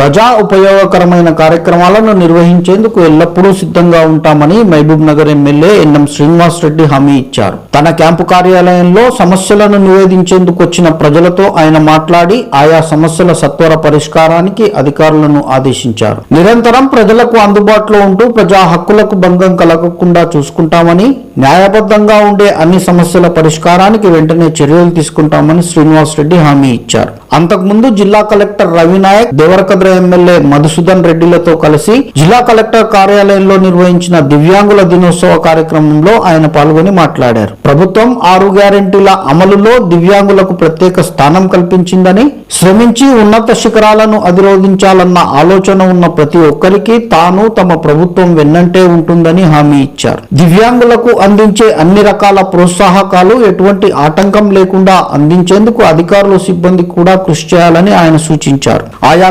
ప్రజా ఉపయోగకరమైన కార్యక్రమాలను నిర్వహించేందుకు ఎల్లప్పుడూ సిద్ధంగా ఉంటామని మహబూబ్ నగర్ ఎమ్మెల్యే ఎన్ఎం శ్రీనివాస్ రెడ్డి హామీ ఇచ్చారు. తన క్యాంపు కార్యాలయంలో సమస్యలను నివేదించేందుకు వచ్చిన ప్రజలతో ఆయన మాట్లాడి ఆయా సమస్యల సత్వర పరిష్కారానికి అధికారులను ఆదేశించారు. నిరంతరం ప్రజలకు అందుబాటులో ఉంటూ ప్రజా హక్కులకు భంగం కలగకుండా చూసుకుంటామని న్యాయబద్ధంగా ఉండే అన్ని సమస్యల పరిష్కారానికి వెంటనే చర్యలు తీసుకుంటామని శ్రీనివాస్ రెడ్డి హామీ ఇచ్చారు. అంతకుముందు జిల్లా కలెక్టర్ రవినాయక్ దేవరకద్ర ఎమ్మెల్యే మధుసూదన్ రెడ్డిలతో కలిసి జిల్లా కలెక్టర్ కార్యాలయంలో నిర్వహించిన దివ్యాంగుల దినోత్సవ కార్యక్రమంలో ఆయన పాల్గొని మాట్లాడారు. ప్రభుత్వం ఆరు గ్యారెంటీల అమలులో దివ్యాంగులకు ప్రత్యేక స్థానం కల్పించిందని శ్రమించి ఉన్నత శిఖరాలను అధిరోధించాలన్న ఆలోచన ఉన్న ప్రతి ఒక్కరికి తాను తమ ప్రభుత్వం వెన్నంటే ఉంటుందని హామీ ఇచ్చారు. దివ్యాంగులకు అందించే అన్ని రకాల ప్రోత్సాహకాలు ఎటువంటి ఆటంకం లేకుండా అందించేందుకు అధికారులు సిబ్బంది కూడా కృషి చేయాలని ఆయన సూచించారు. ఆయా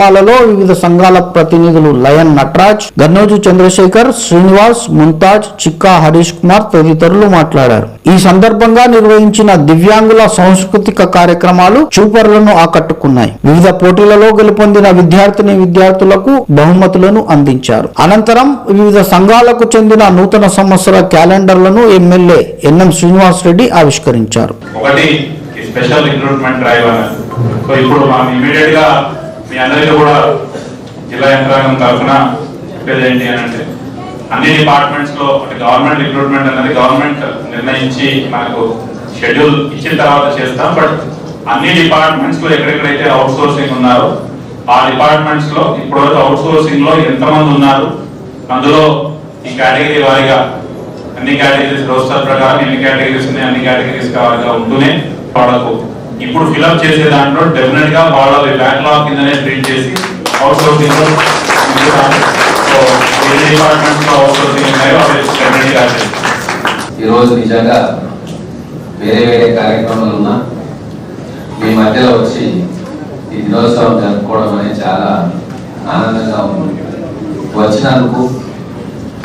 కార్యక్రమాలలో వివిధ సంఘాల ప్రతినిధులు లయన్ నటరాజ్ గన్నోజు చంద్రశేఖర్ శ్రీనివాస్ ముంతాజ్ చిక్కా హరీష్ కుమార్ తదితరులు మాట్లాడారు. ఈ సందర్భంగా నిర్వహించిన దివ్యాంగుల సాంస్కృతిక కార్యక్రమాలు చూపరులను ఆకట్టుకున్నాయి. వివిధ పోటీలలో గెలుపొందిన విద్యార్థిని విద్యార్థులకు బహుమతులను అందించారు. అనంతరం వివిధ సంఘాలకు చెందిన నూతన సంవత్సర క్యాలెండర్లను ఎమ్మెల్యే ఎన్ఎం శ్రీనివాస్ రెడ్డి ఆవిష్కరించారు. ఒకటి స్పెషల్ రిక్రూట్మెంట్ డ్రైవ్ సో ఇప్పుడు మనం ఇమీడియట్గా మీ అందరికీ కూడా జిల్లా యంత్రాంగం తరఫున చెప్పేది ఏంటి అని అంటే అన్ని డిపార్ట్మెంట్స్లో అంటే గవర్నమెంట్ రిక్రూట్మెంట్ అనేది గవర్నమెంట్ నిర్ణయించి మనకు షెడ్యూల్ ఇచ్చిన తర్వాత చేస్తాం. బట్ అన్ని డిపార్ట్మెంట్స్లో ఎక్కడెక్కడైతే అవుట్ సోర్సింగ్ ఉన్నారో ఆ డిపార్ట్మెంట్స్లో ఇప్పుడు అవుట్ సోర్సింగ్లో ఎంతమంది ఉన్నారు అందులో ఈ కేటగిరీ వారీగా అన్ని కేటగిరీస్ రోస్టర్ ప్రకారం ఎన్ని కేటగిరీస్ ఉన్నాయి అన్ని కేటగిరీస్ వారిగా ఉంటూనే వాళ్ళకు ఇప్పుడు ఫిలప్ చేసే దాంట్లో డెఫినెట్గా వాళ్ళ బ్యాక్లాగ్ కిందనే ట్రీట్ చేసి అవుట్ సోర్సింగ్ సో ఏ డిపార్ట్మెంట్స్ అవుట్ సోర్సింగ్ ఉన్నాయో అవి డెఫినెట్గా ఈరోజు నిజంగా వేరే వేరే కార్యక్రమాలు ఉన్నా మీ మధ్యలో వచ్చి ఈ దినోత్సవం జరుపుకోవడం అనేది చాలా ఆనందంగా ఉంది. వచ్చినందుకు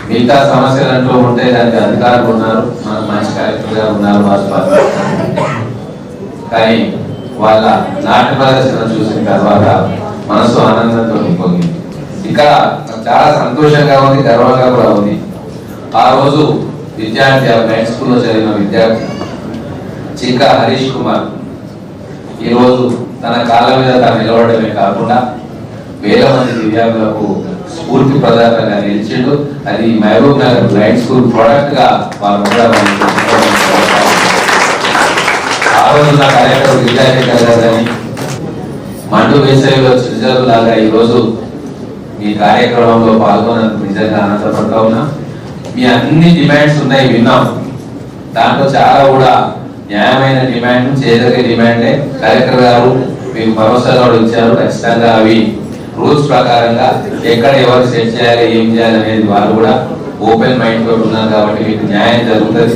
మిగతా సమస్యలు అంటూ ఉంటే దానికి అధికారులు ఉన్నారు మన మంచి కలెక్టర్ గారు ఉన్నారు వాస్తవాలు కానీ వాళ్ళ నాట్య ప్రదర్శన చూసిన తర్వాత మనసు ఆనందంతో నింపొంది. ఇక్కడ చాలా సంతోషంగా ఉంది గర్వంగా కూడా ఉంది. ఆ రోజు విద్యార్థి ఆ మెయిన్ స్కూల్లో చదివిన విద్యార్థి చిక్క హరీష్ కుమార్ ఈరోజు తన కాళ్ళ మీద తాను నిలబడమే కాకుండా వేల మంది దివ్యాంగులకు స్ఫూర్తి ప్రదాతగా నిలిచిండు. అది మహబూబ్ నగర్ బ్లైండ్ స్కూల్ ప్రొడక్ట్గా వారు రోజు నా కార్యక్రమం విద్యాశేఖర్ గారని మండు వేసవిలో సృజలు లాగా ఈరోజు మీ కార్యక్రమంలో పాల్గొన్నందుకు నిజంగా ఆనందపడతా ఉన్నా. మీ అన్ని డిమాండ్స్ ఉన్నాయి విన్నాం. దాంట్లో చాలా కూడా న్యాయమైన డిమాండ్ చేయదగే డిమాండే. కలెక్టర్ గారు మీకు భరోసా ఇచ్చారు ఖచ్చితంగా అవి రూల్స్ ప్రకారంగా ఎక్కడ ఎవరు సెట్ చేయాలి ఏం చేయాలి అనేది వారు కూడా ఓపెన్ మైండ్ తోటి ఉన్నారు కాబట్టి మీకు న్యాయం జరుగుతుంది.